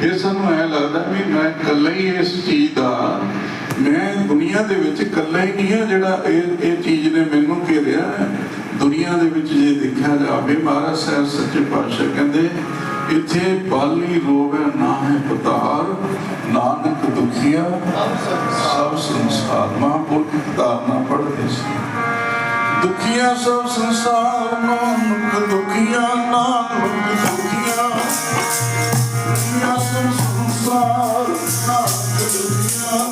ਫਿਰ ਸਾਨੂੰ ਐ ਲੱਗਦਾ ਵੀ ਮੈਂ ਇਕੱਲਾ ਹੀ ਇਸ ਚੀਜ਼ ਦਾ, ਮੈਂ ਦੁਨੀਆ ਦੇ ਵਿੱਚ ਇਕੱਲਾ ਹੀ ਨਹੀਂ ਹਾਂ ਜਿਹੜਾ ਇਹ ਇਹ ਚੀਜ਼ ਨੇ ਮੈਨੂੰ ਘੇਰਿਆ ਹੈ। ਦੁਨੀਆ ਦੇ ਵਿੱਚ ਜੇ ਦੇਖਿਆ ਜਾਵੇ, ਮਹਾਰਾਜ ਸਾਹਿਬ ਸੱਚੇ ਪਾਤਸ਼ਾਹ ਕਹਿੰਦੇ, ਇੱਥੇ ਬਾਲੀ ਰੋਗ ਹੈ, ਨਾ ਹੈ ਪਤਾਰ ਨਾਨਕ ਦੁਖੀਆ, ਸਭ ਸੰਸਾਰ ਮਹਾਂਪੁਰਖ ਧਾਰਨਾ ਪੜ੍ਹਦੇ ਸੀ ਦੁਖੀਆ ਸਭ ਸੰਸਾਰ ਨਾਨਕ ਦੁਖੀਆ ਨਾਨਕ ਦੁਖੀਆ ਦੁਖੀਆ ਸੰਸਾਰ ਨਾਨਕ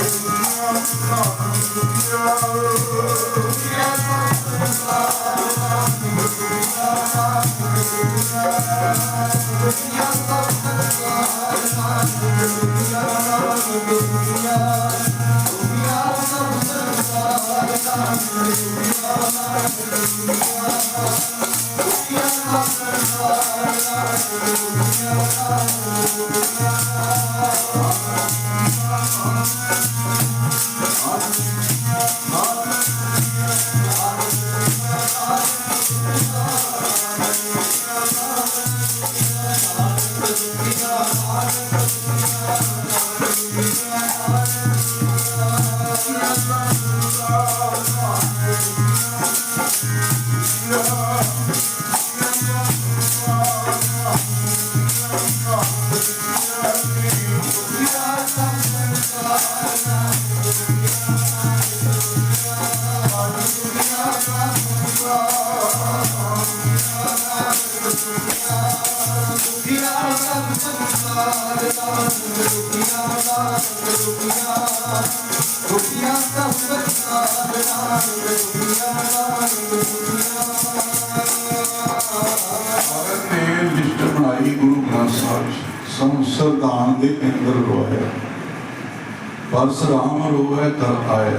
Thank you. ਆਏ।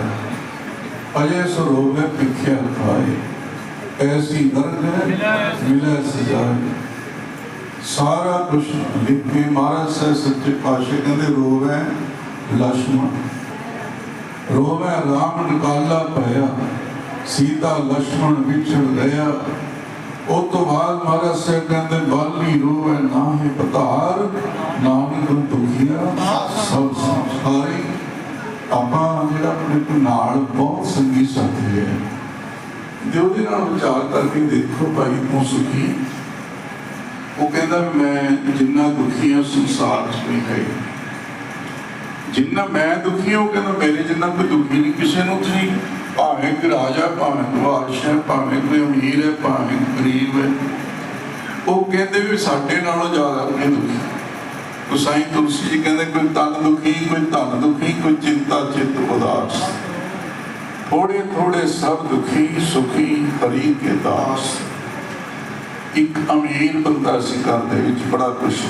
ਅਜੇ ਸਰੂਪ ਦੇ ਪਿੱਛੇ ਆਏ ਐਸੀ ਦਰਗ ਮਿਲੇ ਸਜਾਏ ਸਾਰਾ ਕੁਝ ਲਿਖ ਮਹਾਰਾਜ ਸਾਹਿਬ ਸੱਚੇ ਪਾਤਸ਼ਾਹ ਕਹਿੰਦੇ, ਰੋਵ ਹੈ ਲక్ష్మణ ਰੋਵ ਹੈ ਰਾਮ ਨਿਕਾਲਾ ਭਇਆ। ਸੀਤਾ ਲక్ష్మణ ਵਿਛੜ ਗਿਆ। ਉਹ ਤੋਂ ਬਾਅਦ ਮਹਾਰਾਜ ਸਾਹਿਬ ਕਹਿੰਦੇ, ਬਾਲੀ ਰੋਵ ਹੈ ਨਾ ਹੈ ਪਤਾਰ। ਨਾਮ ਗੁਰੂ ਦੁਖੀਆ। ਸਭ ਸਾਰੇ ਆਪਾਂ ਜਿਹੜਾ ਆਪਣੇ ਨਾਲ ਬਹੁਤ ਸੰਗੀ ਸਾਥੀ ਹੈ। ਜੇ ਉਹਦੇ ਨਾਲ ਵਿਚਾਰ ਕਰਕੇ ਦੇਖੋ ਭਾਈ ਤੂੰ ਸੁਖੀ ਉਹ ਕਹਿੰਦਾ ਵੀ ਮੈਂ ਜਿੰਨਾ ਦੁਖੀ ਹਾਂ ਸੰਸਾਰ 'ਚ ਨਹੀਂ ਹੈ। ਜਿੰਨਾ ਮੈਂ ਦੁਖੀ ਹਾਂ, ਉਹ ਕਹਿੰਦਾ ਮੇਰੇ ਜਿੰਨਾ ਕੋਈ ਦੁਖੀ ਨਹੀਂ, ਕਿਸੇ ਨੂੰ ਤੁਸੀਂ ਭਾਵੇਂ ਕੋਈ ਰਾਜਾ, ਭਾਵੇਂ ਕੋਈ ਬਾਦਸ਼ਾਹ, ਭਾਵੇਂ ਕੋਈ ਅਮੀਰ ਹੈ, ਭਾਵੇਂ ਗਰੀਬ ਹੈ। ਉਹ ਕਹਿੰਦੇ ਵੀ ਸਾਡੇ ਨਾਲੋਂ ਜ਼ਿਆਦਾ ਨਹੀਂ ਦੁਖੀ। ਗੁਸਾਈ ਤੁਲਸੀ ਜੀ ਕਹਿੰਦੇ, ਕੋਈ ਤਨ ਦੁਖੀ, ਕੋਈ ਧਨ ਦੁਖੀ, ਕੋਈ ਚਿੰਤਾ, ਚਿੱਤ ਉਦਾਸ। ਥੋੜੇ ਥੋੜੇ ਸਭ ਦੁਖੀ, ਸੁਖੀ, ਹਰੀ ਕੇ ਦਾਸ। ਇੱਕ ਅਮੀਰ ਬੰਦਾ ਸੀ ਘਰ ਦੇ ਵਿੱਚ, ਬੜਾ ਖੁਸ਼।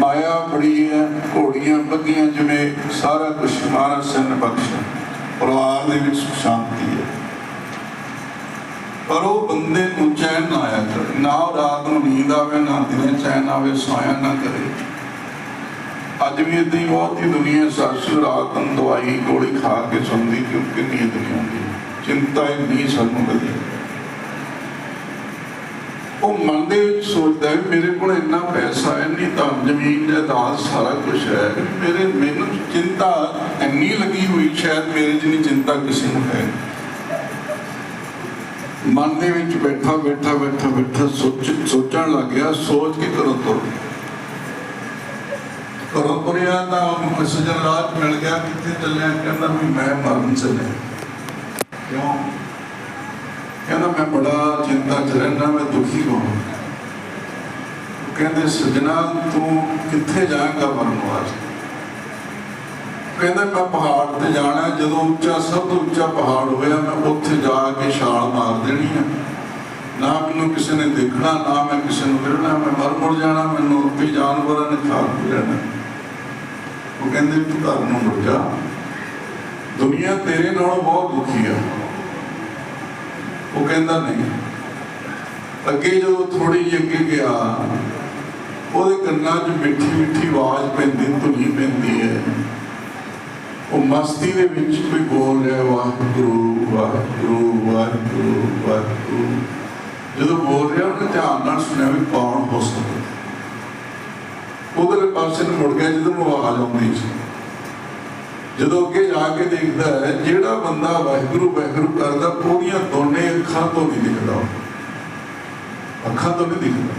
ਮਾਇਆ ਬੜੀ ਹੈ, ਘੋੜੀਆਂ ਬੱਗੀਆਂ ਜਿਵੇਂ ਸਾਰਾ ਕੁਝ ਮਹਾਰਾਜ ਸਿੰਘ ਨੇ ਬਖਸ਼ਿਆ ਪਰਿਵਾਰ ਦੇ ਵਿੱਚ ਸੁਖ ਸ਼ਾਂਤੀ ਹੈ। ਪਰ ਉਹ ਬੰਦੇ ਨੂੰ ਚੈਨ ਨਾ ਆਇਆ ਕਰੇ। ਨਾ ਉਹ ਰਾਤ ਨੂੰ ਨੀਂਦ ਆਵੇ, ਨਾ ਦਿਨੇ ਚੈਨ ਆਵੇ, ਸੋਇਆ ਨਾ ਕਰੇ। ਅੱਜ ਵੀ ਇਦਾਂ ਹੀ ਬਹੁਤ ਹੀ ਦੁਨੀਆ ਸਾਸੂ ਰਾਤ ਨੂੰ ਦਵਾਈ ਗੋਲੀ ਖਾ ਕੇ ਸੌਂਦੀ, ਕਿਉਂਕਿ ਨੀਂਦ ਨਹੀਂ ਆਉਂਦੀ। ਚਿੰਤਾ ਇੰਨੀ ਸਾਨੂੰ ਕਦੀ। ਉਹ ਮਨ ਦੇ ਵਿੱਚ ਸੋਚਦਾ ਹੈ, ਮੇਰੇ ਕੋਲ ਇੰਨਾ ਪੈਸਾ ਹੈ, ਇੰਨੀ ਤਾਂ ਜ਼ਮੀਨ ਜਾਇਦਾਦ ਸਾਰਾ ਕੁਝ ਹੈ। ਮੇਰੇ, ਮੈਨੂੰ ਚਿੰਤਾ ਇੰਨੀ ਲੱਗੀ ਹੋਈ, ਸ਼ਾਇਦ ਮੇਰੇ ਜਿੰਨੀ ਚਿੰਤਾ ਕਿਸੇ ਨੂੰ ਹੈ। ਮਨ ਦੇ ਵਿੱਚ ਬੈਠਾ ਬੈਠਾ ਬੈਠਾ ਬੈਠਾ ਸੋਚ ਸੋਚਣ ਲੱਗ ਗਿਆ, ਸੋਚ ਕੇ ਕਰੋ ਤੁਰ। ਕਰੋ ਤੁਰਿਆ ਤਾਂ ਸਜਣ ਰਾਤ ਮਿਲ ਗਿਆ, ਕਿੱਥੇ ਚੱਲਿਆ? ਕਹਿੰਦਾ ਵੀ ਮੈਂ ਮਰਨ ਚੱਲਿਆ। ਕਿਉਂ? ਕਹਿੰਦਾ ਮੈਂ ਬੜਾ ਚਿੰਤਾ ਚ ਰਹਿਣਾ ਮੈਂ ਦੁਖੀ ਹਾਂ ਕਹਿੰਦੇ, ਸਜਣਾ ਤੂੰ ਕਿੱਥੇ ਜਾਏਗਾ ਮਰਨ ਵਾਸਤੇ? ਕਹਿੰਦਾ ਮੈਂ ਪਹਾੜ ਤੇ ਜਾਣਾ, ਜਦੋਂ ਉੱਚਾ, ਸਭ ਤੋਂ ਉੱਚਾ ਪਹਾੜ ਹੋਇਆ, ਮੈਂ ਉੱਥੇ ਜਾ ਕੇ ਛਾਲ ਮਾਰ ਦੇਣੀ ਹੈ ਨਾ ਮੈਨੂੰ ਕਿਸੇ ਨੇ ਦੇਖਣਾ, ਨਾ ਮੈਂ ਕਿਸੇ ਨੂੰ ਮਿਲਣਾ, ਮੈਂ ਮਰ ਮੁਰ ਜਾਣਾ, ਮੈਨੂੰ ਉੱਤੇ ਜਾਨਵਰਾਂ ਨੇ ਖਾ ਲੈਣਾ ਉਹ ਕਹਿੰਦੇ, ਤੂੰ ਘਰ ਨੂੰ ਮੁੜ ਜਾ। ਦੁਨੀਆ ਤੇਰੇ ਨਾਲੋਂ ਬਹੁਤ ਦੁਖੀ ਆ। ਉਹ ਕਹਿੰਦਾ, ਨਹੀਂ। ਅੱਗੇ ਜਦੋਂ ਥੋੜੀ ਜਿਹੀ ਅੱਗੇ ਗਿਆ, ਉਹਦੇ ਕੰਨਾਂ 'ਚ ਮਿੱਠੀ ਮਿੱਠੀ ਆਵਾਜ਼ ਪੈਂਦੀ, ਧੁਨੀ ਪੈਂਦੀ। ਉਹ ਮਸਤੀ ਦੇ ਵਿੱਚ ਕੋਈ ਬੋਲ ਰਿਹਾ, ਵਾਹਿਗੁਰੂ ਵਾਹਿਗੁਰੂ ਵਾਹਿਗੁਰੂ ਵਾਹਿਗੁਰੂ। ਜਦੋਂ ਬੋਲ ਰਿਹਾ, ਉਹਨੇ ਧਿਆਨ ਨਾਲ ਸੁਣਿਆ ਵੀ ਕੌਣ ਹੋ ਸਕਦਾ। ਉਧਰ ਪਾਸੇ ਨੂੰ ਮੁੜ ਗਿਆ, ਜਦੋਂ ਆਵਾਜ਼ ਆਉਂਦੀ ਸੀ। ਜਦੋਂ ਅੱਗੇ ਜਾ ਕੇ ਦੇਖਦਾ ਹੈ, ਜਿਹੜਾ ਬੰਦਾ ਵਾਹਿਗੁਰੂ ਵਾਹਿਗੁਰੂ ਕਰਦਾ, ਉਹਦੀਆਂ ਦੋਨੇ ਅੱਖਾਂ ਤੋਂ ਨਹੀਂ ਦਿਖਦਾ ਅੱਖਾਂ ਤੋਂ ਨਹੀਂ ਦਿਖਦਾ।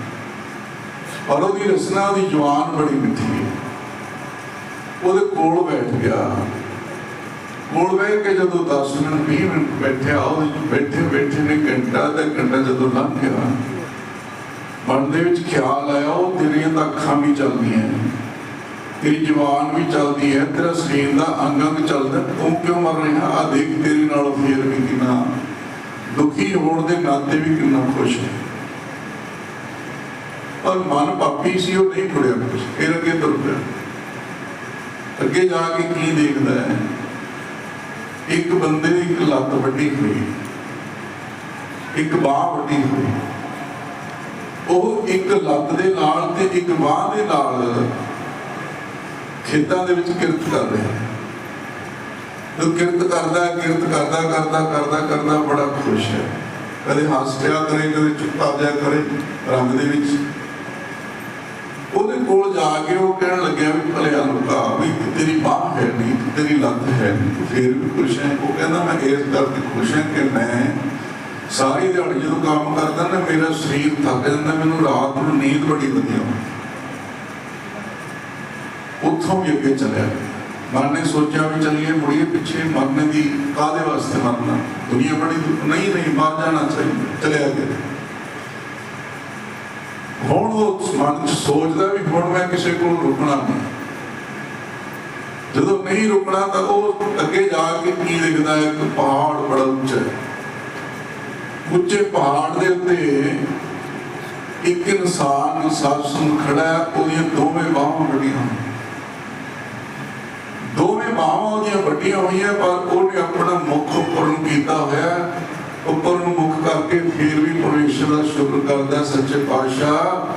ਔਰ ਉਹਦੀ ਰਸਨਾ, ਉਹਦੀ ਜਵਾਨ ਬੜੀ ਮਿੱਠੀ ਹੈ। ਉਹਦੇ ਕੋਲ ਬੈਠ ਗਿਆ। ਕੋਲ ਬੈਠ ਕੇ ਜਦੋਂ 10 ਮਿੰਟ 20 ਮਿੰਟ ਬੈਠਿਆ ਉਹ ਬੈਠੇ ਬੈਠੇ ਨੇ ਘੰਟਾ ਤੇ ਘੰਟਾ ਜਦੋਂ ਲੰਘ ਗਿਆ ਮਨ ਦੇ ਵਿੱਚ ਖਿਆਲ ਆਇਆ, ਉਹ ਤੇਰੀਆਂ ਤਾਂ ਅੱਖਾਂ ਵੀ ਚੱਲਦੀਆਂ ਤੇਰੀ ਜਵਾਨ ਵੀ ਚੱਲਦੀ ਹੈ, ਤੇਰਾ ਸਰੀਰ ਦਾ ਅੰਗ ਅੰਗ ਚੱਲਦਾ ਤੂੰ ਕਿਉਂ ਮਰ ਰਿਹਾ? ਆ ਦੇਖ ਤੇਰੇ ਨਾਲ ਫੇਰ ਵੀ ਕਿੰਨਾ ਦੁਖੀ ਹੋਣ ਦੇ ਨਾਤੇ ਵੀ ਕਿੰਨਾ ਖੁਸ਼ ਹੈ। ਪਰ ਮਨ ਪਾਪੀ ਸੀ, ਉਹ ਨਹੀਂ ਫੜਿਆ ਕੁਛ। ਫਿਰ ਅੱਗੇ ਤੁਰ ਪਿਆ। ਅੱਗੇ ਜਾ ਕੇ ਕੀ ਦੇਖਦਾ ਹੈ? ਇੱਕ ਬੰਦੇ ਦੀ ਇੱਕ ਲੱਤ ਵੱਡੀ ਹੋਈ। ਇੱਕ ਬਾਹ ਵੱਡੀ ਹੋਈ। ਉਹ ਇੱਕ ਲੱਤ ਦੇ ਨਾਲ ਤੇ ਇੱਕ ਬਾਹ ਦੇ ਨਾਲ ਖੇਤਾਂ ਦੇ ਵਿੱਚ ਕਿਰਤ ਕਰ ਰਿਹਾ ਹੈ। ਉਹ ਕਿਰਤ ਕਰਦਾ ਕਿਰਤ ਕਰਦਾ ਕਰਦਾ ਕਰਦਾ ਕਰਦਾ ਬੜਾ ਖੁਸ਼ ਹੈ। ਕਦੇ ਹੱਸ ਰਿਹਾ ਕਰੇ ਕਦੇ ਚੁੱਪ ਜਿਹਾ ਕਰੇ ਰੰਗ ਦੇ ਵਿੱਚ। ਕੋਲ ਜਾ ਕੇ ਉਹ ਕਹਿਣ ਲੱਗਿਆ ਵੀ ਭਲਿਆ ਲੋਕਾ, ਵੀ ਤੇਰੀ ਬਾਹ ਹੈ ਨਹੀਂ, ਤੇਰੀ ਲੱਤ ਹੈ ਨਹੀਂ। ਤੂੰ ਵੀ ਖੁਸ਼ ਹੈ। ਉਹ ਕਹਿੰਦਾ, ਮੈਂ ਇਸ ਕਰਕੇ ਖੁਸ਼ ਹਾਂ ਕਿ ਮੈਂ ਸਾਰੀ ਦਿਹਾੜੀ ਜਦੋਂ ਕੰਮ ਕਰਦਾ ਨਾ, ਮੇਰਾ ਸਰੀਰ ਥੱਕ ਜਾਂਦਾ, ਮੈਨੂੰ ਰਾਤ ਨੂੰ ਨੀਂਦ ਬੜੀ ਵਧੀਆ ਆਉਂਦੀ ਉੱਥੋਂ ਵੀ ਅੱਗੇ ਚੱਲਿਆ। ਮਨ ਨੇ ਸੋਚਿਆ ਵੀ ਚੱਲੀਏ ਮੁੜੀਏ ਪਿੱਛੇ ਮਰਨ ਦੀ ਕਾਦੇ ਵਾਸਤੇ ਮਰਨਾ? ਦੁਨੀਆ ਬੜੀ ਨਹੀਂ ਨਹੀਂ, ਮਰ ਜਾਣਾ ਚਾਹੀਦਾ। ਚਲਿਆ ਗਿਆ। ਹੁਣ ਉਹ ਮਨ ਚ ਸੋਚਦਾ ਵੀ ਹੁਣ ਮੈਂ ਕਿਸੇ ਕੋਲ ਰੁਕਣਾ ਨਹੀਂ। ਜਦੋਂ ਨਹੀਂ ਰੁਕਣਾ ਤਾਂ ਉਹ ਅੱਗੇ ਜਾ ਕੇ ਕੀ ਦਿਖਦਾ ਹੈ? ਕਿ ਪਹਾੜ ਬੜਾ ਉੱਚਾ ਹੈ। ਉੱਚੇ ਪਹਾੜ ਦੇ ਉੱਤੇ ਇੱਕ ਇਨਸਾਨ ਸਾਸਨ ਖੜਾ ਹੈ, ਉਹਦੀਆਂ ਦੋਵੇਂ ਬਾਹਾਂ ਵੱਡੀਆਂ ਹਨ ਦੋਵੇਂ ਬਾਹਾਂ ਉਹਦੀਆਂ ਵੱਡੀਆਂ ਹੋਈਆਂ, ਪਰ ਉਹ ਦਾ ਸ਼ੁਕਰ ਕਰਦਾ ਸੱਚੇ ਪਾਤਸ਼ਾਹ,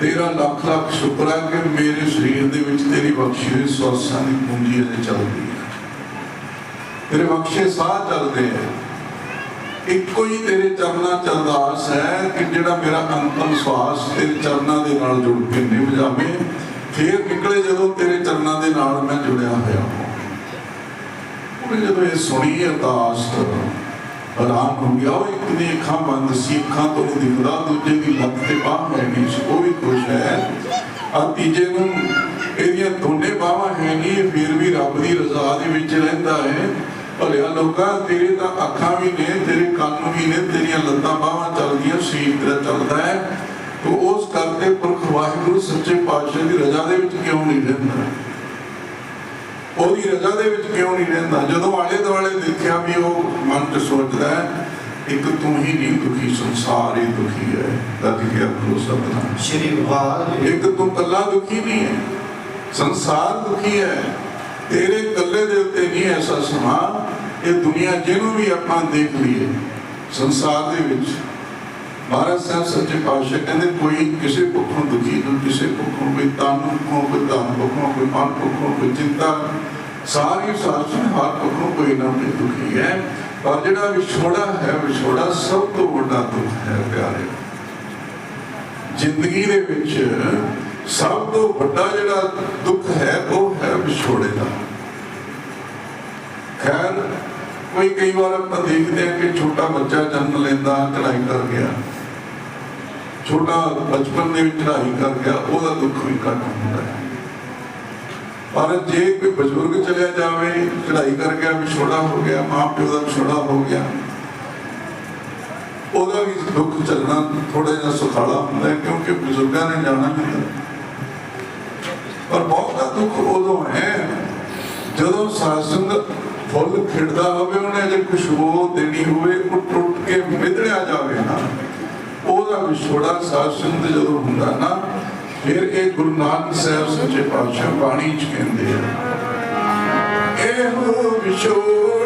ਤੇਰਾ ਲੱਖ ਲੱਖ ਸ਼ੁਕਰ ਹੈ ਕਿ ਮੇਰੇ ਸਰੀਰ ਦੇ ਵਿੱਚ ਤੇਰੀ ਬਖਸ਼ੀ ਹੋਈ ਸਵਾਸਾਂ ਦੀ ਪੂੰਜੀ ਅਜੇ ਚੱਲਦੀ ਹੈ ਤੇਰੇ ਬਖਸ਼ੇ ਸਾਹ ਚੱਲਦੇ ਹੈ ਇੱਕੋ ਹੀ ਤੇਰੇ ਚਰਨਾਂ ਚ ਅਰਦਾਸ ਹੈ ਕਿ ਜਿਹੜਾ ਮੇਰਾ ਅੰਤਮ ਸਵਾਸ ਤੇਰੇ ਚਰਨਾਂ ਦੇ ਨਾਲ ਜੁੜ ਕੇ ਨਿਭ ਜਾਵੇ, ਫੇਰ ਨਿਕਲੇ ਜਦੋਂ ਤੇਰੇ ਚਰਨਾਂ ਦੇ ਨਾਲ ਮੈਂ ਜੁੜਿਆ ਹੋਇਆ ਉਹਨੇ ਜਦੋਂ ਇਹ ਸੁਣੀ ਅਰਦਾਸ ਹੈਰਾਨ ਹੋ ਗਿਆ ਉਹ ਇੱਕ ਦੀ ਅੱਖਾਂ ਬੰਦ ਸੀ, ਅੱਖਾਂ ਤੋਂ ਨਹੀਂ ਦਿਖਦਾ ਦੂਜੇ ਦੀ ਲੱਤ ਤੇ ਬਾਹ ਹੈ ਸੀ, ਉਹ ਵੀ ਖੁਸ਼ ਹੈ। ਆ ਤੀਜੇ ਨੂੰ ਇਹਦੀਆਂ ਦੋਨੇ ਬਾਹਾਂ ਹੈ ਫਿਰ ਵੀ ਰੱਬ ਦੀ ਰਜ਼ਾ ਦੇ ਵਿੱਚ ਰਹਿੰਦਾ ਹੈ। ਭਲਿਆ ਲੋਕਾਂ, ਤੇਰੇ ਤਾਂ ਅੱਖਾਂ ਵੀ ਨੇ, ਤੇਰੇ ਕੰਨ ਵੀ ਨੇ, ਤੇਰੀਆਂ ਲੱਤਾਂ ਬਾਹਾਂ ਚੱਲਦੀਆਂ ਸਰੀਰ ਤੇਰਾ ਚੱਲਦਾ ਹੈ। ਤੂੰ ਉਸ ਕਰਕੇ ਪੁਰਖ ਵਾਹਿਗੁਰੂ, ਸੱਚੇ ਪਾਤਸ਼ਾਹ ਦੀ ਰਜ਼ਾ ਦੇ ਵਿੱਚ ਕਿਉਂ ਨਹੀਂ ਰਹਿੰਦਾ? ਉਹਦੀ ਰਜ਼ਾ ਦੇ ਵਿੱਚ ਕਿਉਂ ਨਹੀਂ ਰਹਿੰਦਾ? ਜਦੋਂ ਆਲੇ ਦੁਆਲੇ ਦੇਖਿਆ ਵੀ ਉਹ ਮਨ ਚ ਸੋਚਦਾ ਹੈ ਇੱਕ ਤੂੰ ਹੀ ਨਹੀਂ ਦੁਖੀ ਸੰਸਾਰ ਹੀ ਦੁਖੀ ਹੈ। ਤਦ ਕਿ ਆਪੋ ਸਤਨਾਮ। ਸ਼੍ਰੀ ਵਾਹਿਗੁਰੂ ਇੱਕ ਤੂੰ ਕੱਲਾ ਦੁਖੀ ਨਹੀਂ ਹੈ ਸੰਸਾਰ ਦੁਖੀ ਹੈ ਤੇਰੇ ਕੱਲੇ ਦੇ ਉੱਤੇ ਨਹੀਂ ਐਸਾ ਸਮਾਂ। ਇਹ ਦੁਨੀਆ ਜਿਹਨੂੰ ਵੀ ਆਪਾਂ ਦੇਖ ਲਈਏ ਸੰਸਾਰ ਦੇ ਵਿੱਚ ਮਹਾਰਾਜ ਸਾਹਿਬ ਸੱਚੇ ਪਾਤਸ਼ਾਹ ਕਹਿੰਦੇ, ਕੋਈ ਕਿਸੇ ਪੱਖੋਂ ਦੁਖੀ ਨਹੀਂ ਕਿਸੇ ਪੱਖੋਂ ਕੋਈ ਤਨ ਪੱਖੋਂ ਕੋਈ ਧਨ ਪੱਖੋਂ ਕੋਈ ਮਨ ਪੱਖੋਂ ਕੋਈ ਚਿੰਤਾ, ਸਾਰੀ ਸਾਸਨ ਹਰ ਪੱਖੋਂ ਕੋਈ ਨਾ ਕੋਈ ਦੁਖੀ ਹੈ। ਪਰ ਜਿਹੜਾ ਵਿਛੋੜਾ ਹੈ, ਵਿਛੋੜਾ ਸਭ ਤੋਂ ਵੱਡਾ ਦੁੱਖ ਹੈ ਪਿਆਰੇ। ਜ਼ਿੰਦਗੀ ਦੇ ਵਿੱਚ ਸਭ ਤੋਂ ਵੱਡਾ ਜਿਹੜਾ ਦੁੱਖ ਹੈ, ਉਹ ਹੈ ਵਿਛੋੜੇ ਦਾ। ਖੈਰ, ਕੋਈ ਕਈ ਵਾਰ ਆਪਾਂ ਦੇਖਦੇ ਹਾਂ ਕਿ ਛੋਟਾ ਬੱਚਾ ਜਨਮ ਲੈਂਦਾ ਚੜਾਈ ਕਰ ਗਿਆ। ਛੋਟਾ ਬਚਪਨ ਦੇ ਵਿੱਚ ਚੜਾਈ ਕਰ ਗਿਆ ਉਹਦਾ ਦੁੱਖ ਵੀ ਘੱਟ ਹੁੰਦਾ ਹੈ। ਪਰ ਜੇ ਕੋਈ ਬਜ਼ੁਰਗ ਚਲਿਆ ਜਾਵੇ ਚੜਾਈ ਕਰ ਗਿਆ ਵਿਛੋੜਾ ਹੋ ਗਿਆ ਮਾਂ ਪਿਓ ਦਾ ਵਿਛੋੜਾ ਹੋ ਗਿਆ, ਉਹਦਾ ਵੀ ਦੁੱਖ ਚੱਲਣਾ ਥੋੜਾ ਜਿਹਾ ਸੁਖਾਲਾ ਹੁੰਦਾ ਹੈ ਕਿਉਂਕਿ ਬਜ਼ੁਰਗਾਂ ਨੇ ਜਾਣਾ ਹੀ ਪਰ ਬਹੁਤਾ ਦੁੱਖ ਉਦੋਂ ਹੈ ਜਦੋਂ ਸਾਸੰਗ ਫੁੱਲ ਖਿੜਦਾ ਹੋਵੇ, ਉਹਨੇ ਜੇ ਖੁਸ਼ਬੂ ਦੇਣੀ ਹੋਵੇ ਉਹ ਟੁੱਟ ਕੇ ਮਿੱਧੜਿਆ ਜਾਵੇ ਨਾ। ਵਿਛੋੜਾ ਉਹਦਾ ਵਿਛੋੜਾ ਸਾਸੰਗ ਜਦੋਂ ਹੁੰਦਾ ਨਾ, ਫਿਰ ਇਹ ਗੁਰੂ ਨਾਨਕ ਸਾਹਿਬ ਸੱਚੇ ਪਾਤਸ਼ਾਹ ਬਾਣੀ ਚ ਕਹਿੰਦੇ ਆ, ਇਹੋ ਵਿਛੋੜਾ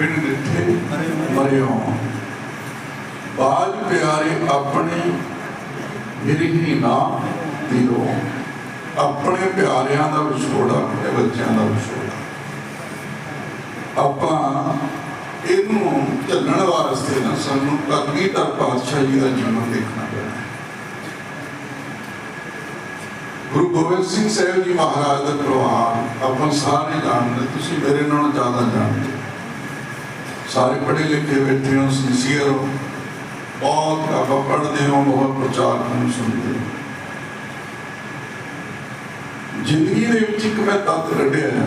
ਬਿਨ ਦਿੱਥੇ ਮਰਿਓ ਬਾਜ ਪਿਆਰੇ ਆਪਣੇ ਹੀ ਨਾ ਦਿਓ। ਆਪਣੇ ਪਿਆਰਿਆਂ ਦਾ ਵਿਛੋੜਾ, ਆਪਣੇ ਬੱਚਿਆਂ ਦਾ ਵਿਛੋੜਾ। ਆਪਾਂ ਇਹਨੂੰ ਝੱਲਣ ਵਾਸਤੇ ਨਾ ਸਾਨੂੰ ਕਲਗੀਧਰ ਪਾਤਸ਼ਾਹ ਜੀ ਦਾ ਜੀਵਨ ਦੇਖਣਾ ਪੈਣਾ ਗੁਰੂ ਗੋਬਿੰਦ ਸਿੰਘ ਸਾਹਿਬ ਜੀ ਮਹਾਰਾਜ ਦਾ ਪਰਿਵਾਰ ਆਪਾਂ ਸਾਰੇ ਜਾਣਦੇ, ਤੁਸੀਂ ਮੇਰੇ ਨਾਲੋਂ ਜ਼ਿਆਦਾ ਜਾਣਦੇ। ਸਾਰੇ ਪੜ੍ਹੇ ਲਿਖੇ ਬੈਠੇ ਹੋ ਸਿੰਸੀਅਰ ਹੋ। ਬਹੁਤ ਆਪਾਂ ਪੜ੍ਹਦੇ ਹੋ, ਬਹੁਤ ਪ੍ਰਚਾਰ ਨੂੰ ਸੁਣਦੇ ਹੋ। ਜ਼ਿੰਦਗੀ ਦੇ ਵਿੱਚ ਇੱਕ ਮੈਂ ਤੱਤ ਕੱਢਿਆ ਹੈ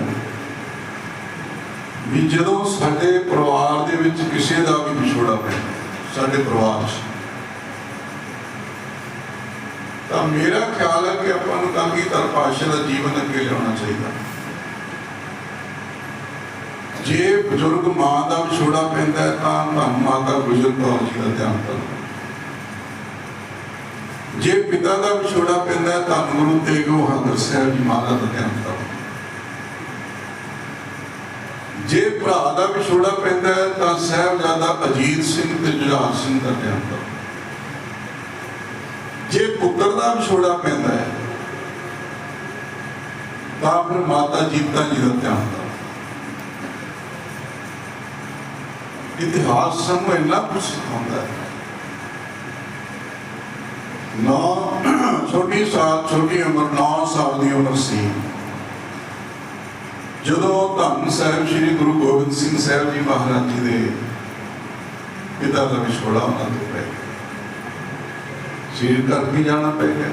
ਵੀ ਜਦੋਂ ਸਾਡੇ ਪਰਿਵਾਰ ਦੇ ਵਿੱਚ ਕਿਸੇ ਦਾ ਵੀ ਵਿਛੋੜਾ ਪੈ ਸਾਡੇ ਪਰਿਵਾਰ 'ਚ, ਤਾਂ ਮੇਰਾ ਖਿਆਲ ਹੈ ਕਿ ਆਪਾਂ ਨੂੰ ਕਲਗੀਧਰ ਪਾਤਸ਼ਾਹ ਦਾ ਜੀਵਨ ਅੱਗੇ ਲਿਆਉਣਾ ਚਾਹੀਦਾ। ਜੇ ਬਜ਼ੁਰਗ ਮਾਂ ਦਾ ਵਿਛੋੜਾ ਪੈਂਦਾ ਹੈ, ਤਾਂ ਧੰਨ ਮਾਤਾ ਗੁਜਰ ਕੌਰ ਜੀ ਦਾ ਧਿਆਨ ਕਰੋ। ਜੇ ਪਿਤਾ ਦਾ ਵਿਛੋੜਾ ਪੈਂਦਾ ਹੈ, ਤਾਂ ਗੁਰੂ ਤੇਗ ਬਹਾਦਰ ਸਾਹਿਬ ਜੀ ਮਾਤਾ ਦਾ ਧਿਆਨ ਕਰੋ। ਜੇ ਭਰਾ ਦਾ ਵਿਛੋੜਾ ਪੈਂਦਾ ਹੈ, ਤਾਂ ਸਾਹਿਬਜ਼ਾਦਾ ਅਜੀਤ ਸਿੰਘ ਤੇ ਜੁਝਾਰ ਸਿੰਘ ਦਾ ਧਿਆਨ ਕਰੋ। ਜੇ ਪੁੱਤਰ ਦਾ ਵਿਛੋੜਾ ਪੈਂਦਾ ਹੈ, ਤਾਂ ਫਿਰ ਮਾਤਾ ਜੀਤਾ ਜੀ ਦਾ ਧਿਆਨ ਕਰੋ। ਇਤਿਹਾਸ ਸਾਨੂੰ ਇੰਨਾ ਕੁਝ ਸਿਖਾਉਂਦਾ ਹੈ। ਨੌ, ਛੋਟੀ ਸਾਲ, ਛੋਟੀ ਉਮਰ 9 ਸਾਲ ਦੀ ਉਮਰ ਸੀ। ਜਦੋਂ ਧੰਨ ਸਾਹਿਬ ਸ੍ਰੀ ਗੁਰੂ ਗੋਬਿੰਦ ਸਿੰਘ ਸਾਹਿਬ ਜੀ ਮਹਾਰਾਜ ਜੀ ਦੇ ਪਿਤਾ ਦਾ ਵਿਛੋੜਾ ਉਹਨਾਂ ਤੋਂ ਪੈ ਗਿਆ। ਸ਼ੀਰ ਕਰ ਕੇ ਜਾਣਾ ਪੈ ਗਿਆ।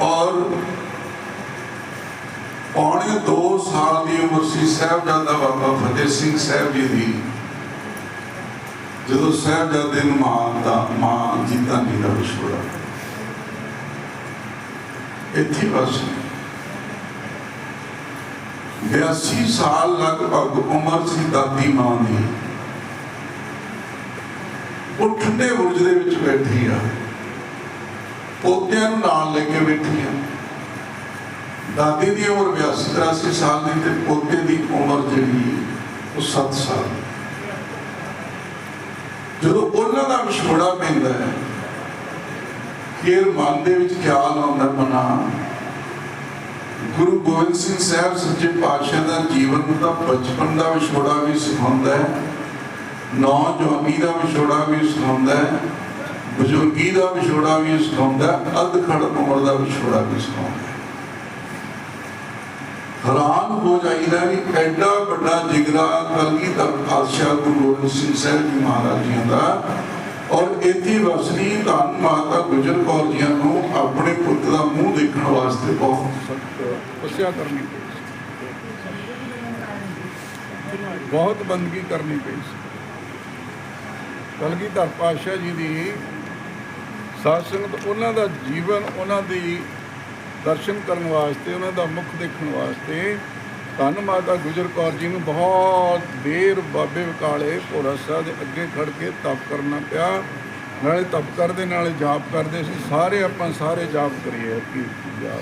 ਔਰ ਪੌਣੇ 2 ਸਾਲ ਦੀ ਉਮਰ ਸੀ, ਸਾਹਿਬਜ਼ਾਦਾ ਬਾਬਾ ਫਤਿਹ ਸਿੰਘ ਸਾਹਿਬ ਜੀ ਦੀ। ਜਦੋਂ ਸਾਹਿਬਜ਼ਾਦੇ ਨੂੰ ਮਾਂ ਦਾ ਮਾਂ ਜੀਤਾ ਜੀ ਦਾ ਵਿਛੋੜਾ। ਇੱਥੇ ਬਸ 82 ਸਾਲ ਲਗਭਗ ਉਮਰ ਸੀ ਦਾਦੀ ਮਾਂ ਦੀ। ਉਹ ਠੰਡੇ ਬੁਰਜ ਦੇ ਵਿੱਚ ਬੈਠੀ ਆ। ਪੋਤਿਆਂ ਨੂੰ ਨਾਲ ਲੈ ਕੇ ਬੈਠੀ ਦਾਦੀ ਦੀ ਉਮਰ 82 83 ਸਾਲ ਦੀ ਤੇ ਪੋਤੇ ਦੀ ਉਮਰ ਜਿਹੜੀ ਉਹ 7 ਸਾਲ। ਜਦੋਂ ਉਹਨਾਂ ਦਾ ਵਿਛੋੜਾ ਪੈਂਦਾ ਹੈ ਫਿਰ ਮਨ ਦੇ ਵਿੱਚ ਖਿਆਲ ਆਉਂਦਾ ਮਨਾ, ਗੁਰੂ ਗੋਬਿੰਦ ਸਿੰਘ ਸਾਹਿਬ ਸੱਚੇ ਪਾਤਸ਼ਾਹ ਦਾ ਜੀਵਨ ਦਾ ਬਚਪਨ ਦਾ ਵਿਛੋੜਾ ਵੀ ਸਿਖਾਉਂਦਾ ਹੈ, ਨੌਜਵਾਨੀ ਦਾ ਵਿਛੋੜਾ ਵੀ ਸਿਖਾਉਂਦਾ ਹੈ, ਬਜ਼ੁਰਗੀ ਦਾ ਵਿਛੋੜਾ ਵੀ ਸਿਖਾਉਂਦਾ ਹੈ ਅੱਧ ਖੜ ਉਮਰ ਦਾ ਵਿਛੋੜਾ ਵੀ ਸਿਖਾਉਂਦਾ ਹੈਰਾਨ ਹੋ ਜਾਈਦਾ ਵੀ ਐਡਾ ਵੱਡਾ ਜਿਗਰਾ ਕਲਗੀ ਦਾ ਪਾਤਸ਼ਾਹ ਗੁਰੂ ਗੋਬਿੰਦ ਸਿੰਘ ਸਾਹਿਬ ਜੀ ਮਹਾਰਾਜ ਜੀ ਦਾ ਔਰ ਇੱਥੇ ਵਸਣੀ ਧੰਨ ਮਾਤਾ ਗੁਜਰ ਕੌਰ ਜੀ ਨੂੰ ਆਪਣੇ ਪੁੱਤ ਦਾ ਮੂੰਹ ਦੇਖਣ ਵਾਸਤੇ ਬਹੁਤ ਸਖਤ ਕਰਨੀ ਪਈ ਸੀ। ਬਹੁਤ ਬੰਦਗੀ ਕਰਨੀ ਪਈ ਸੀ। ਕਲਗੀਧਰ ਪਾਤਸ਼ਾਹ ਜੀ ਦੀ ਸਾਧ ਸੰਗਤ, ਉਹਨਾਂ ਦਾ ਜੀਵਨ, ਉਹਨਾਂ ਦੀ ਦਰਸ਼ਨ ਕਰਨ ਵਾਸਤੇ, ਉਹਨਾਂ ਦਾ ਮੁਖ ਦੇਖਣ ਵਾਸਤੇ ਧੰਨ ਮਾਤਾ ਗੁਜਰ ਕੌਰ ਜੀ ਨੂੰ ਬਹੁਤ ਦੇਰ ਬਾਬੇ ਵਿਕਾਲੇ ਭੋਰਾ ਸਾਹਿਬ ਦੇ ਅੱਗੇ ਖੜ ਕੇ ਤਪ ਕਰਨਾ ਪਿਆ। ਨਾਲੇ ਤਪ ਕਰਦੇ, ਨਾਲੇ ਜਾਪ ਕਰਦੇ ਸੀ। ਸਾਰੇ ਆਪਾਂ ਸਾਰੇ ਜਾਪ ਕਰੀਏ ਕੀ ਜਾਪ।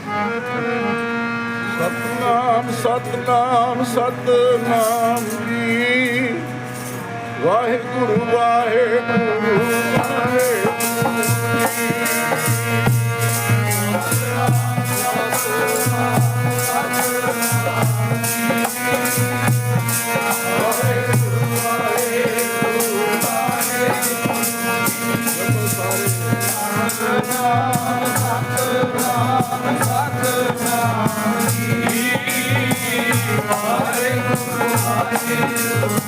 ਸਤਨਾਮ ਸਤਨਾਮ ਸਤਨਾਮ ਜੀ। ਵਾਹਿਗੁਰੂ ਵਾਹਿਗੁਰੂ ਵਾਹਿਗੁਰੂ। ਇਸ ਤਰ੍ਹਾਂ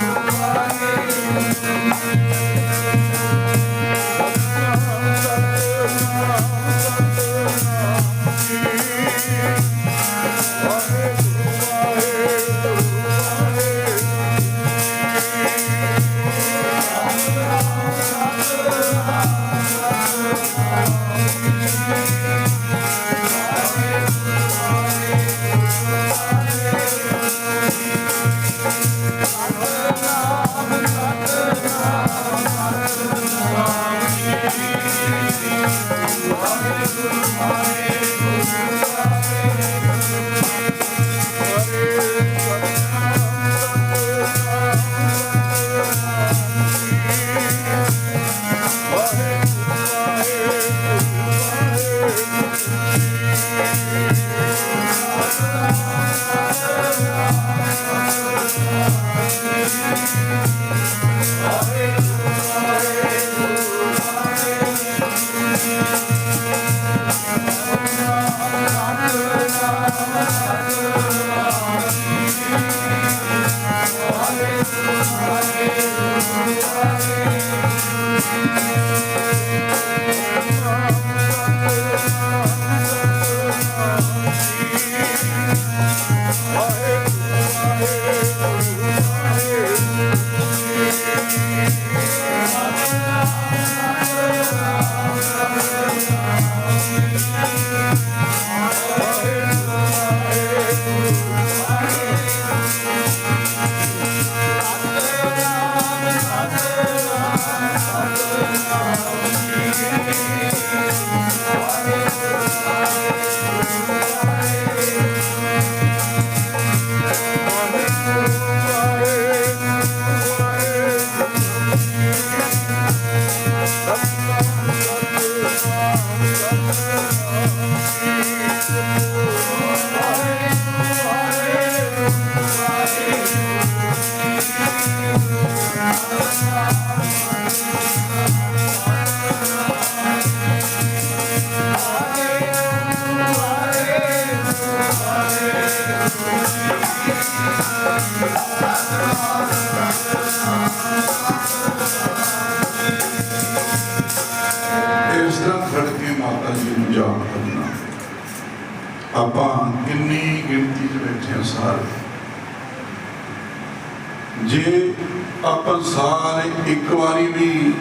ਕਿੰਨੀ ਗਿਣਤੀ 'ਚ ਬੈਠੇ ਸਾਰੇ। ਜੇ ਆਪਾਂ ਸਾਰੇ ਇੱਕ ਵਾਰੀ ਵੀ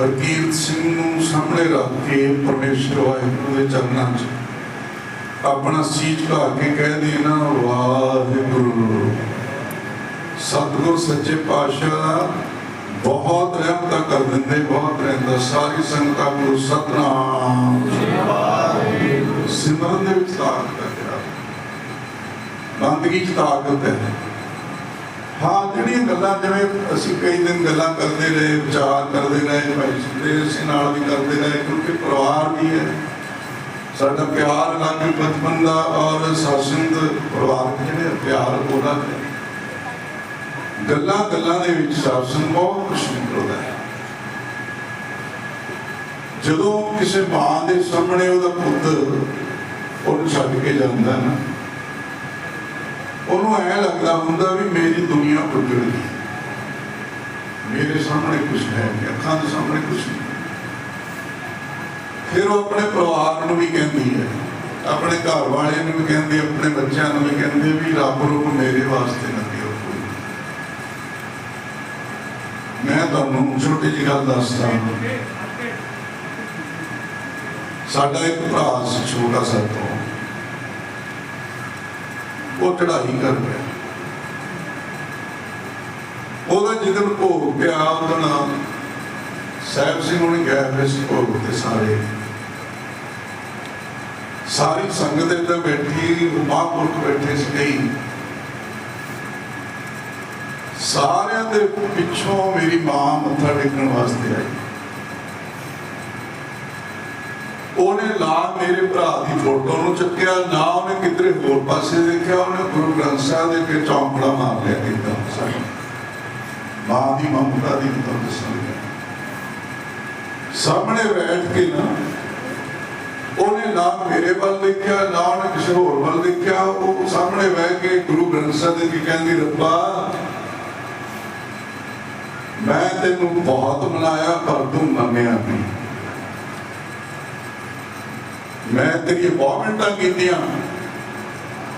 ਹਰਕੀਰਤ ਸਿੰਘ ਨੂੰ ਸਾਹਮਣੇ ਰੱਖ ਕੇ ਪਰਮੇਸ਼ਰ ਵਾਹਿਗੁਰੂ ਦੇ ਚਰਨਾਂ 'ਚ ਆਪਣਾ ਸੀਜ ਘਾ ਕੇ ਕਹਿ ਦੇਣਾ ਵਾਹਿਗੁਰੂ, ਸਤਿਗੁਰ ਸੱਚੇ ਪਾਤਸ਼ਾਹ ਬਹੁਤ ਰਹਿਮਤਾਂ ਕਰ ਦਿੰਦੇ, ਬਹੁਤ ਰਹਿੰਦਾ, ਸਾਰੀ ਸੰਗਤਾਂ ਨੂੰ ਸਤਨਾਮ। ਸਿਮਰਨ ਦੇ ਵਿੱਚ ਤਾਕਤ ਹੈ ਯਾਰ। ਬੰਦਗੀ ਚ ਤਾਕਤ ਹੈ। ਹਾਂ, ਜਿਹੜੀਆਂ ਗੱਲਾਂ ਜਿਵੇਂ ਅਸੀਂ ਕਈ ਦਿਨ ਗੱਲਾਂ ਕਰਦੇ ਰਹੇ, ਵਿਚਾਰ ਕਰਦੇ ਰਹੇ, ਭਾਈ ਸੁਖਦੇਵ ਸਿੰਘ ਨਾਲ ਵੀ ਕਰਦੇ ਰਹੇ, ਕਿਉਂਕਿ ਪਰਿਵਾਰ ਵੀ ਹੈ। ਸਾਡਾ ਪਿਆਰ ਅਲੱਗ ਬਚਪਨ ਦਾ ਔਰ ਸਾਸੰਦ ਪਰਿਵਾਰ ਜਿਹੜੇ ਪਿਆਰ ਉਹਦਾ ਹੈ। ਗੱਲਾਂ ਗੱਲਾਂ ਦੇ ਵਿੱਚ ਸਾਸੰਦ ਬਹੁਤ ਕੁਝ ਨਿਕਲਦਾ ਹੈ। ਜਦੋਂ ਕਿਸੇ ਮਾਂ ਦੇ ਸਾਹਮਣੇ ਉਹਦਾ ਪੁੱਤ ਉਹਨੂੰ ਛੱਡ ਕੇ ਜਾਂਦਾ ਨਾ, ਉਹਨੂੰ ਐ ਲੱਗਦਾ ਹੁੰਦਾ ਵੀ ਮੇਰੀ ਦੁਨੀਆ ਉੱਜੜ ਗਈ। ਮੇਰੇ ਸਾਹਮਣੇ ਕੁਝ ਹੈ ਅੱਖਾਂ ਦੇ ਸਾਹਮਣੇ ਕੁਝ ਨਹੀਂ। ਫਿਰ ਉਹ ਆਪਣੇ ਪਰਿਵਾਰ ਨੂੰ ਵੀ ਕਹਿੰਦੀ ਹੈ, ਆਪਣੇ ਘਰ ਵਾਲਿਆਂ ਨੂੰ ਵੀ ਕਹਿੰਦੀ ਆਪਣੇ ਬੱਚਿਆਂ ਨੂੰ ਵੀ ਕਹਿੰਦੀ ਵੀ ਰੱਬ ਰੂਪ ਮੇਰੇ ਵਾਸਤੇ ਨਾ ਦਿਓ। ਮੈਂ ਤੁਹਾਨੂੰ ਛੋਟੀ ਜਿਹੀ ਗੱਲ ਦੱਸਦਾ। ਸਾਡਾ ਇੱਕ ਭਰਾ ਸੀ, ਛੋਟਾ ਸਾ ਤੋਂ। ਉਹ ਚੜਾਈ ਕਰ ਗਿਆ। ਉਹਦਾ ਜਿੱਦਣ ਭੋਗ ਪਿਆ, ਉਹਦਾ ਸਾਹਿਬ ਸਿੰਘ ਉਹਨੇ ਗਿਆ ਫਿਰ ਸੀ ਭੋਗ ਤੇ ਸਾਰੇ। ਸਾਰੀ ਸੰਗਤ ਇੱਥੇ ਬੈਠੀ ਮਹਾਂਪੁਰਖ ਬੈਠੇ ਸੀ ਕਈ। ਸਾਰਿਆਂ ਦੇ ਪਿੱਛੋਂ ਮੇਰੀ ਮਾਂ ਮੱਥਾ ਟੇਕਣ ਵਾਸਤੇ ਆਈ। ਉਹਨੇ ਨਾ ਮੇਰੇ ਭਰਾ ਦੀ ਫੋਟੋ ਨੂੰ ਚੱਕਿਆ, ਨਾ ਉਹਨੇ ਕਿਧਰੇ ਹੋਰ ਪਾਸੇ ਦੇਖਿਆ, ਉਹਨੇ ਗੁਰੂ ਗ੍ਰੰਥ ਸਾਹਿਬ ਦੇ ਕੇ ਚੌਂਕੜਾ ਮਾਰ ਲਿਆ ਕਿਦਾਂ ਮਾਂ ਦੀ ਮਮਤਾ ਦੀ ਤਾਂ ਦੱਸਣ ਸਾਹਮਣੇ ਬੈਠ ਕੇ ਨਾ, ਉਹਨੇ ਨਾ ਮੇਰੇ ਵੱਲ ਦੇਖਿਆ, ਨਾ ਉਹਨੇ ਕਿਸੇ ਹੋਰ ਵੱਲ ਦੇਖਿਆ। ਉਹ ਸਾਹਮਣੇ ਬਹਿ ਕੇ ਗੁਰੂ ਗ੍ਰੰਥ ਸਾਹਿਬ ਦੇ ਕੀ ਕਹਿੰਦੀ, ਰੱਬਾ, ਮੈਂ ਤੈਨੂੰ ਬਹੁਤ ਮਨਾਇਆ, ਪਰ ਤੂੰ ਮੰਨਿਆ ਨਹੀਂ। ਮੈਂ ਤੇਰੀ ਬਹੁਤ ਮਿੰਟਾਂ ਕੀਤੀਆਂ।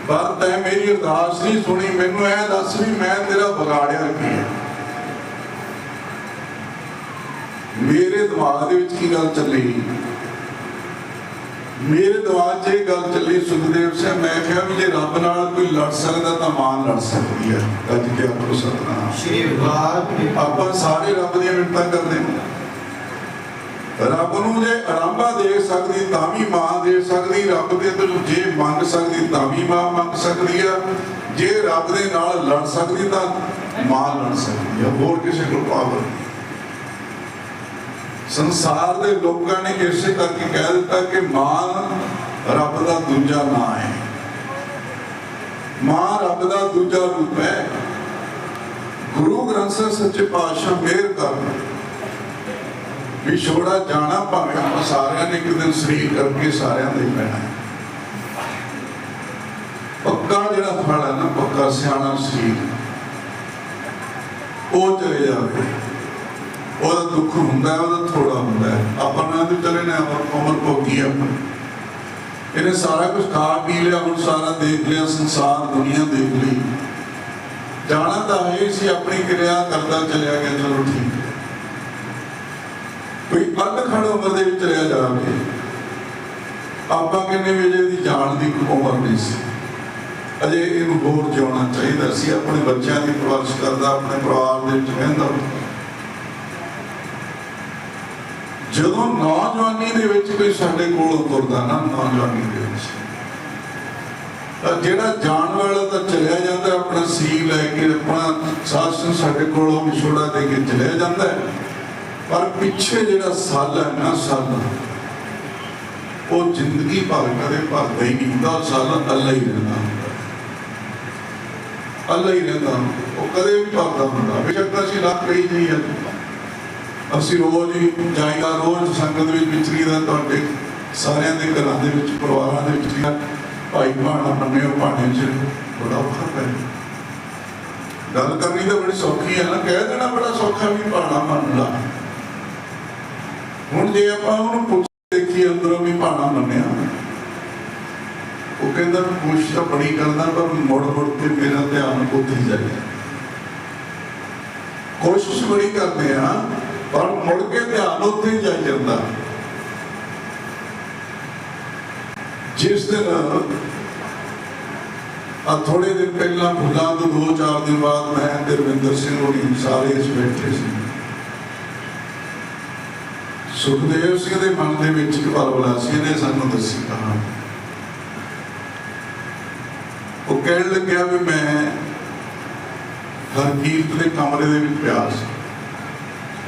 ਪਰ ਤੈਂ ਮੇਰੀ ਅਰਦਾਸ ਨਹੀਂ ਸੁਣੀ ਮੈਨੂੰ ਇਹ ਦੱਸ ਵੀ ਮੈਂ ਤੇਰਾ ਵਿਗਾੜਿਆ ਕੀ ਹੈ? ਮੇਰੇ ਦਿਮਾਗ ਦੇ ਵਿੱਚ ਕੀ ਗੱਲ ਚੱਲੀ? ਮੇਰੇ ਦਿਮਾਗ 'ਚ ਇਹ ਗੱਲ ਚੱਲੀ ਸੁਖਦੇਵ ਸਿੰਘ ਮੈਂ ਕਿਹਾ ਵੀ ਜੇ ਰੱਬ ਨਾਲ ਕੋਈ ਲੜ ਸਕਦਾ ਤਾਂ ਮਾਂ ਲੜ ਸਕਦੀ ਹੈ। ਅੱਜ ਕੇ ਆਪੋ ਸਤਨਾਮ। ਸ਼੍ਰੀ ਵਾਹਿਗੁਰੂ ਆਪਾਂ ਸਾਰੇ ਰੱਬ ਦੀਆਂ ਮਿੰਟਾਂ ਕਰਦੇ ਹਾਂ। ਰੱਬ ਨੂੰ ਜੇ ਆਰਾਂਭਾ ਦੇ ਸਕਦੀ ਤਾਂ ਵੀ ਮਾਂ ਦੇ ਸਕਦੀ, ਰੱਬ ਦੇ ਤੋਂ ਜੇ ਮੰਗ ਸਕਦੀ ਤਾਂ ਵੀ ਮਾਂ ਮੰਗ ਸਕਦੀ ਆ। ਜੇ ਰੱਬ ਦੇ ਨਾਲ ਲੜ ਸਕਦੀ ਤਾਂ ਮਾਂ ਲੜ ਸਕਦੀ ਆ, ਹੋਰ ਕਿਸੇ ਕੋਲ ਪਾਵਰ ਸੰਸਾਰ ਦੇ ਲੋਕਾਂ ਨੇ ਇਸੇ ਕਰਕੇ ਕਹਿ ਦਿੱਤਾ ਕਿ ਮਾਂ ਰੱਬ ਦਾ ਦੂਜਾ ਨਾਂ ਹੈ। ਮਾਂ ਰੱਬ ਦਾ ਦੂਜਾ ਰੂਪ ਹੈ। ਗੁਰੂ ਗ੍ਰੰਥ ਸਾਹਿਬ ਸੱਚੇ ਪਾਤਸ਼ਾਹ ਮਿਹਰ ਕਰਨ। ਵਿਛੋੜਾ ਜਾਣਾ ਭਾਵੇਂ ਆਪਾਂ ਸਾਰਿਆਂ ਨੇ ਇੱਕ ਦਿਨ ਸਰੀਰ ਕਰਕੇ ਸਾਰਿਆਂ ਦੇ ਪੈਣਾ ਪੱਕਾ ਜਿਹੜਾ ਫਲ ਹੈ ਨਾ, ਪੱਕਾ ਸਿਆਣਾ ਸਰੀਰ। ਉਹ ਚਲੇ ਜਾਵੇ। ਉਹਦਾ ਦੁੱਖ ਹੁੰਦਾ ਹੈ, ਉਹਦਾ ਥੋੜਾ ਹੁੰਦਾ ਹੈ। ਆਪਾਂ ਨੂੰ ਤੇ ਚਲੇ ਨਾ ਉਮਰ ਭੋਗੀ ਆਪਣੀ ਇਹਨੇ ਸਾਰਾ ਕੁਝ ਖਾ ਪੀ ਲਿਆ, ਹੁਣ ਸਾਰਾ ਦੇਖ ਲਿਆ, ਸੰਸਾਰ, ਦੁਨੀਆ ਦੇਖ ਲਈ। ਜਾਣਾ ਤਾਂ ਇਹ ਸੀ, ਆਪਣੀ ਕਿਰਿਆ ਕਰਦਾ ਚਲਿਆ ਗਿਆ, ਚਲੋ ਠੀਕ। ਹੈ ਉਮਰ ਦੇ ਵਿੱਚ ਰਹਿ ਜਾਵੇ ਆਪਾਂ ਕਹਿੰਦੇ ਵੀ ਜੇ ਜਾਣ ਦੀ ਉਮਰ ਨਹੀਂ ਸੀ। ਅਜੇ ਇਹਨੂੰ ਹੋਰ ਜਿਉਣਾ ਚਾਹੀਦਾ ਸੀ, ਆਪਣੇ ਬੱਚਿਆਂ ਦੀ ਪਰਵਰਿਸ਼ ਕਰਦਾ, ਆਪਣੇ ਪਰਿਵਾਰ ਦੇ ਵਿੱਚ ਰਹਿੰਦਾ। ਜਦੋਂ ਨੌਜਵਾਨੀ ਦੇ ਵਿੱਚ ਕੋਈ ਸਾਡੇ ਕੋਲ ਤੁਰਦਾ ਨਾ, ਨੌਜਵਾਨੀ ਦੇ ਵਿੱਚ। ਤਾਂ ਜਿਹੜਾ ਜਾਣ ਵਾਲਾ ਤਾਂ ਚਲਿਆ ਜਾਂਦਾ, ਆਪਣਾ ਸੀ ਲੈ ਕੇ, ਆਪਣਾ ਸਾਸਨ ਸਾਡੇ ਕੋਲੋਂ ਵਿਛੋੜਾ ਦੇ ਕੇ ਚਲਿਆ ਜਾਂਦਾ। ਹੈ ਪਰ ਪਿੱਛੇ ਜਿਹੜਾ ਸਾਲ ਹੈ ਨਾ ਸਾਲ, ਉਹ ਜ਼ਿੰਦਗੀ ਭਰ ਕਦੇ ਭਰਦਾ ਹੀ ਨਹੀਂ ਹੁੰਦਾ, ਉਹ ਸੱਲ ਅੱਲਾ ਹੀ ਰਹਿੰਦਾ ਹੁੰਦਾ। ਅੱਲਾ ਹੀ ਰਹਿੰਦਾ ਹੁੰਦਾ। ਉਹ ਕਦੇ ਵੀ ਭਰਦਾ ਹੁੰਦਾ। ਬੇਸ਼ੱਕ ਅਸੀਂ ਲੱਖ ਕਹੀ ਨਹੀਂ ਹੈ। ਅਸੀਂ ਰੋਜ਼ ਹੀ ਜਾਈਦਾ, ਰੋਜ਼ ਸੰਗਤ ਵਿੱਚ ਵਿਚਰੀਦਾ ਤੁਹਾਡੇ ਸਾਰਿਆਂ ਦੇ ਘਰਾਂ ਦੇ ਵਿੱਚ, ਪਰਿਵਾਰਾਂ ਦੇ ਵਿੱਚ ਭਾਈ ਭਾਣਾ ਮੰਨੇ ਉਹ ਭਾਣੇ ਚ ਬੜਾ ਔਖਾ ਪੈ ਗੱਲ ਕਰਨੀ ਤਾਂ ਬੜੀ ਸੌਖੀ ਹੈ ਨਾ, ਕਹਿ ਦੇਣਾ ਬੜਾ ਸੌਖਾ ਵੀ ਭਾਣਾ ਮੰਨ ਲਾ। ਹੁਣ ਜੇ ਆਪਾਂ ਉਹਨੂੰ ਪੁੱਛ ਦੇਖੀ ਅੰਦਰੋਂ ਵੀ ਭਾਣਾ ਮੰਨਿਆ। ਉਹ ਕਹਿੰਦਾ ਕੋਸ਼ਿਸ਼ ਤਾਂ ਬੜੀ ਕਰਦਾ ਪਰ ਮੁੜ ਮੁੜ ਕੇ ਮੇਰਾ ਧਿਆਨ ਉੱਥੇ ਜਾਂਦਾ ਕੋਸ਼ਿਸ਼ ਬੜੀ ਕਰਦੇ ਆ, ਪਰ ਮੁੜ ਕੇ ਧਿਆਨ ਉੱਥੇ ਹੀ ਜਾਈ ਜਾਂਦਾ। ਜਿਸ ਦਿਨ, ਆ ਥੋੜੇ ਦਿਨ ਪਹਿਲਾਂ ਫੁੱਲਾਂ ਤੋਂ ਦੋ ਚਾਰ ਦਿਨ ਬਾਅਦ ਮੈਂ ਤੇ ਰਵਿੰਦਰ ਸਿੰਘ ਹੋਣੀ ਸਾਰੇ ਇਸ ਬੈਠੇ ਸੀ। ਸੁਖਦੇਵ ਸਿੰਘ ਦੇ ਮਨ ਦੇ ਵਿੱਚ ਇੱਕ ਬਲਬਲਾ ਸੀ, ਇਹਨੇ ਸਾਨੂੰ ਦੱਸੀ ਕਹਾਣੀ। ਉਹ ਕਹਿਣ ਲੱਗਿਆ ਵੀ ਮੈਂ ਹਰਕੀਰਤ ਦੇ ਕਮਰੇ ਦੇ ਵਿੱਚ ਪਿਆ ਸੀ।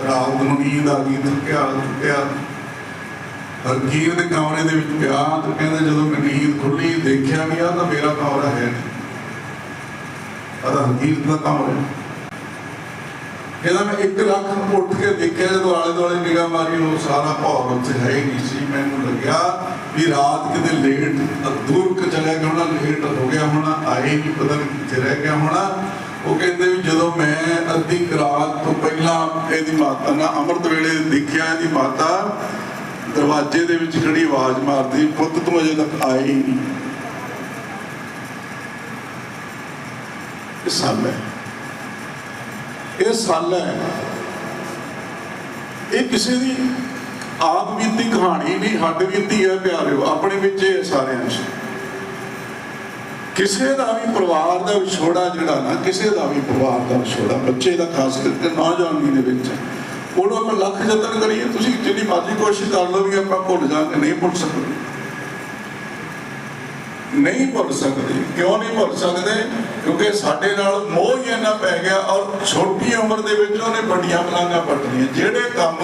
ਰਾਤ ਨੂੰ ਨੀਂਦ ਆ ਗਈ ਥੱਕਿਆ ਥੱਕਿਆ ਹਰਕੀਰ ਦੇ ਕਮਰੇ ਦੇ ਵਿੱਚ ਪਿਆ ਤੇ ਕਹਿੰਦਾ ਜਦੋਂ ਮੈਂ ਨੀਂਦ ਖੁੱਲੀ, ਦੇਖਿਆ ਵੀ ਆ ਤਾਂ ਮੇਰਾ ਕਮਰਾ ਹੈ ਨਹੀਂ ਆ ਹਰਕੀਰ ਦਾ ਕਮਰਾ ਹੈ। ਕਹਿੰਦਾ ਮੈਂ ਇੱਕ ਲੱਖ ਉੱਠ ਕੇ ਦੇਖਿਆ ਜਦੋਂ ਆਲੇ ਦੁਆਲੇ ਨਿਗਾਹ ਮਾਰੀ, ਉਹ ਸਾਰਾ ਭੌਰ ਉੱਥੇ ਹੈ ਹੀ ਨਹੀਂ ਸੀ। ਮੈਨੂੰ ਲੱਗਿਆ ਵੀ ਰਾਤ ਕਿਤੇ ਲੇਟ ਦੂਰ ਕ ਚਲਿਆ ਗਿਆ ਹੋਣਾ ਲੇਟ ਹੋ ਗਿਆ ਹੋਣਾ, ਆਏ ਨਹੀਂ ਪਤਾ ਨਹੀਂ ਕਿੱਥੇ ਰਹਿ ਗਿਆ ਹੋਣਾ। ਉਹ ਕਹਿੰਦੇ ਵੀ ਜਦੋਂ ਮੈਂ ਅੱਧੀ ਕੁ ਰਾਤ ਤੋਂ ਪਹਿਲਾਂ ਇਹਦੀ ਮਾਤਾ ਨਾਲ ਅੰਮ੍ਰਿਤ ਵੇਲੇ ਦੇਖਿਆ, ਇਹਦੀ ਮਾਤਾ ਦਰਵਾਜ਼ੇ ਦੇ ਵਿੱਚ ਖੜੀ ਆਵਾਜ਼ ਮਾਰਦੀ, ਪੁੱਤ, ਤੂੰ ਅਜੇ ਤੱਕ ਆਏ ਹੀ ਨਹੀਂ। ਇਹ ਸੱਲ ਹੈ। ਇਹ ਸੱਲ ਹੈ। ਇਹ ਕਿਸੇ ਦੀ ਆਪ ਬੀਤੀ ਕਹਾਣੀ ਨਹੀਂ ਹੱਡ ਬੀਤੀ ਹੈ ਪਿਆਰਿਓ, ਆਪਣੇ ਵਿੱਚ ਇਹ ਸਾਰਿਆਂ 'ਚ ਕਿਸੇ ਦਾ ਵੀ ਪਰਿਵਾਰ ਦਾ ਵਿਛੋੜਾ ਜਿਹੜਾ ਨਾ, ਕਿਸੇ ਦਾ ਵੀ ਪਰਿਵਾਰ ਦਾ ਵਿਛੋੜਾ, ਬੱਚੇ ਦਾ ਖਾਸ ਕਰਕੇ ਨੌਜਵਾਨੀ ਦੇ ਵਿੱਚ, ਉਹਨੂੰ ਆਪਾਂ ਲੱਖ ਯਤਨ ਕਰੀਏ, ਤੁਸੀਂ ਜਿੰਨੀ ਮਰਜ਼ੀ ਕੋਸ਼ਿਸ਼ ਕਰ ਲਓ ਵੀ ਆਪਾਂ ਭੁੱਲ ਜਾਵਾਂਗੇ ਨਹੀਂ ਭੁੱਲ ਸਕਦੇ। ਨਹੀਂ ਭੁੱਲ ਸਕਦੇ। ਕਿਉਂ ਨਹੀਂ ਭੁੱਲ ਸਕਦੇ? ਕਿਉਂਕਿ ਸਾਡੇ ਨਾਲ ਮੋਹ ਹੀ ਇੰਨਾ ਪੈ ਗਿਆ ਔਰ ਛੋਟੀ ਉਮਰ ਦੇ ਵਿੱਚ ਉਹਨੇ ਵੱਡੀਆਂ ਪਲਾਂਘਾਂ ਪੱਟੀਆਂ ਜਿਹੜੇ ਕੰਮ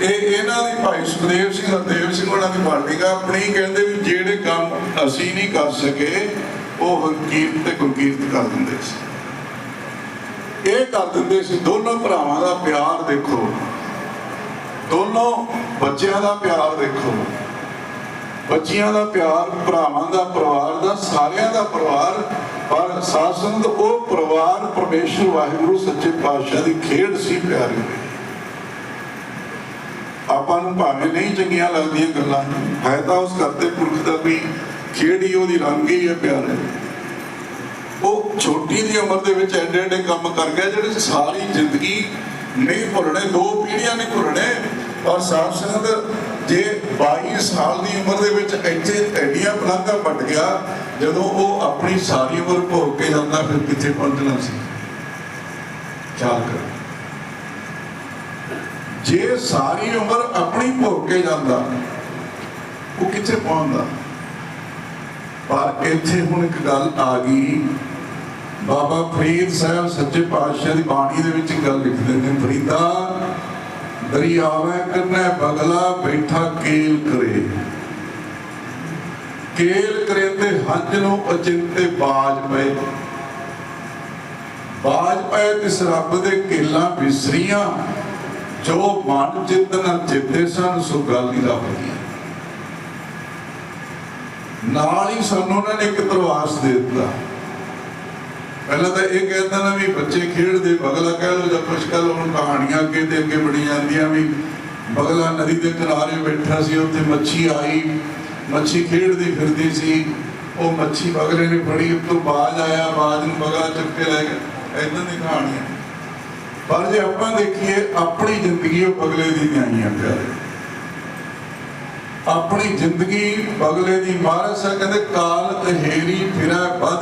ਇਹ ਇਹਨਾਂ ਦੀ ਭਾਈ ਸੁਖਦੇਵ ਸਿੰਘ ਹਰਦੇਵ ਸਿੰਘ ਉਹਨਾਂ ਦੀ ਬਾਲਟੀਗਾ ਆਪਣੀ ਕਹਿੰਦੇ ਵੀ ਜਿਹੜੇ ਕੰਮ ਅਸੀਂ ਨਹੀਂ ਕਰ ਸਕੇ, ਉਹ ਹਕੀਕਤ ਤੇ ਗੁਰਕੀਰਤ ਕਰ ਦਿੰਦੇ ਸੀ। ਇਹ ਕਰ ਦਿੰਦੇ ਸੀ, ਦੋਨੋਂ ਭਰਾਵਾਂ ਦਾ ਪਿਆਰ ਦੇਖੋ। ਦੋਨੋਂ ਬੱਚਿਆਂ ਦਾ ਪਿਆਰ ਦੇਖੋ। ਬੱਚਿਆਂ ਦਾ ਪਿਆਰ, ਭਰਾਵਾਂ ਦਾ ਪਰਿਵਾਰ ਦਾ ਸਾਰਿਆਂ ਦਾ ਪਰਿਵਾਰ, ਪਰ ਸਾਸੰਦ ਉਹ ਪਰਿਵਾਰ ਪਰਮੇਸ਼ਰ ਵਾਹਿਗੁਰੂ ਸੱਚੇ ਪਾਤਸ਼ਾਹ ਦੀ ਖੇਡ ਸੀ ਪਿਆਰੇ ਆਪਾਂ ਨੂੰ ਭਾਵੇਂ ਨਹੀਂ ਚੰਗੀਆਂ ਲੱਗਦੀਆਂ ਗੱਲਾਂ, ਹੈ ਤਾਂ ਉਸ ਕਰਤੇ ਪੁਰਖ ਦਾ ਵੀ ਖੇਡ ਹੀ ਉਹਦੀ ਰੰਗ ਹੀ ਹੈ ਪਿਆਰੇ ਉਹ ਛੋਟੀ ਦੀ ਉਮਰ ਦੇ ਵਿੱਚ ਐਡੇ ਐਡੇ ਕੰਮ ਕਰ ਗਿਆ, ਜਿਹੜੇ ਸਾਰੀ ਜ਼ਿੰਦਗੀ ਨਹੀਂ ਭੁੱਲਣੇ, ਦੋ ਪੀੜ੍ਹੀਆਂ ਨਹੀਂ ਭੁੱਲਣੇ ਔਰ ਸਾਹਿਬ ਸਿੰਘ ਜੇ 22 ਸਾਲ ਦੀ ਉਮਰ ਦੇ ਵਿੱਚ ਇੱਥੇ ਐਡੀਆਂ ਪਲਾਂਘਾਂ ਵੱਟ ਗਿਆ, ਜਦੋਂ ਉਹ ਆਪਣੀ ਸਾਰੀ ਉਮਰ ਭੋਗ ਕੇ ਜਾਂਦਾ, ਫਿਰ ਕਿੱਥੇ ਪਹੁੰਚਣਾ ਸੀ? ਖਿਆਲ ਕਰੋ। ਜੇ ਸਾਰੀ ਉਮਰ ਆਪਣੀ ਭੋਗ ਕੇ ਜਾਂਦਾ, ਉਹ ਕਿੱਥੇ ਪਹੁੰਚਦਾ? ਪਰ ਇੱਥੇ ਹੁਣ ਇੱਕ ਗੱਲ ਆ ਗਈ, ਬਾਬਾ ਫਰੀਦ ਸਾਹਿਬ ਸੱਚੇ ਪਾਤਸ਼ਾਹ ਦੀ ਬਾਣੀ ਦੇ ਵਿੱਚ ਇੱਕ ਗੱਲ ਲਿਖਦੇ ਨੇ, ਫਰੀਦਾ ਦਰਿਆਵੇ ਕਰਨਾ ਬਗਲਾ ਬੈਠਾ ਕੇਲ ਕਰੇ। ਕੇਲ ਕਰੇ ਤੇ ਹੰਝ ਨੂੰ ਅਚਿੰਤੇ ਬਾਜ ਪਏ। ਬਾਜ ਪਏ ਤਿਸ ਰੱਬ ਦੇ ਕੇਲਾਂ ਬਿਸਰੀਆਂ, ਜੋ ਮਨ ਚਿੱਤ ਨਾ ਚਿੱਤੇ ਸਨ, ਸੋ ਗੱਲ ਹੀ ਰੱਬ ਦੀ ਨਾਲ ਹੀ ਸਾਨੂੰ ਉਹਨਾਂ ਨੇ ਇੱਕ ਤਰਵਾਸ ਦੇ ਦਿੱਤਾ। ਪਹਿਲਾਂ ਤਾਂ ਇਹ ਕਹਿੰਦਾ ਨਾ ਵੀ ਬੱਚੇ ਖੇਡਦੇ, ਬਗਲਾ ਕਹਿ ਲੋ ਜਾਂ ਕੁਛ ਕਹਿ ਲੋ ਹੁਣ ਕਹਾਣੀਆਂ ਅੱਗੇ ਤੇ ਅੱਗੇ ਬਣੀ ਜਾਂਦੀਆਂ ਵੀ ਬਗਲਾ ਨਦੀ ਦੇ ਕਿਨਾਰੇ ਬੈਠਾ ਸੀ, ਉੱਥੇ ਮੱਛੀ ਆਈ, ਮੱਛੀ ਖੇਡਦੀ ਫਿਰਦੀ ਸੀ, ਉਹ ਮੱਛੀ ਬਗਲੇ ਨੇ ਫੜੀ ਉੱਤੋਂ ਬਾਜ ਆਇਆ ਬਾਜ ਨੂੰ ਬਗਲਾ ਚੁੱਕ ਕੇ ਲੈ ਗਿਆ। ਇਦਾਂ ਦੀ ਕਹਾਣੀਆਂ। ਪਰ ਜੇ ਆਪਾਂ ਦੇਖੀਏ, ਆਪਣੀ ਜ਼ਿੰਦਗੀ ਉਹ ਬਗਲੇ ਦੀ ਨਹੀਂ ਆਈਆਂ ਪਿਆਰੇ। ਆਪਣੀ ਜ਼ਿੰਦਗੀ ਬਗਲੇ ਦੀ। ਮਹਾਰਾਜ ਹੈ ਕਹਿੰਦੇ, ਕਾਲ ਤਹੇਰੀ ਫਿਰੈ ਬਦ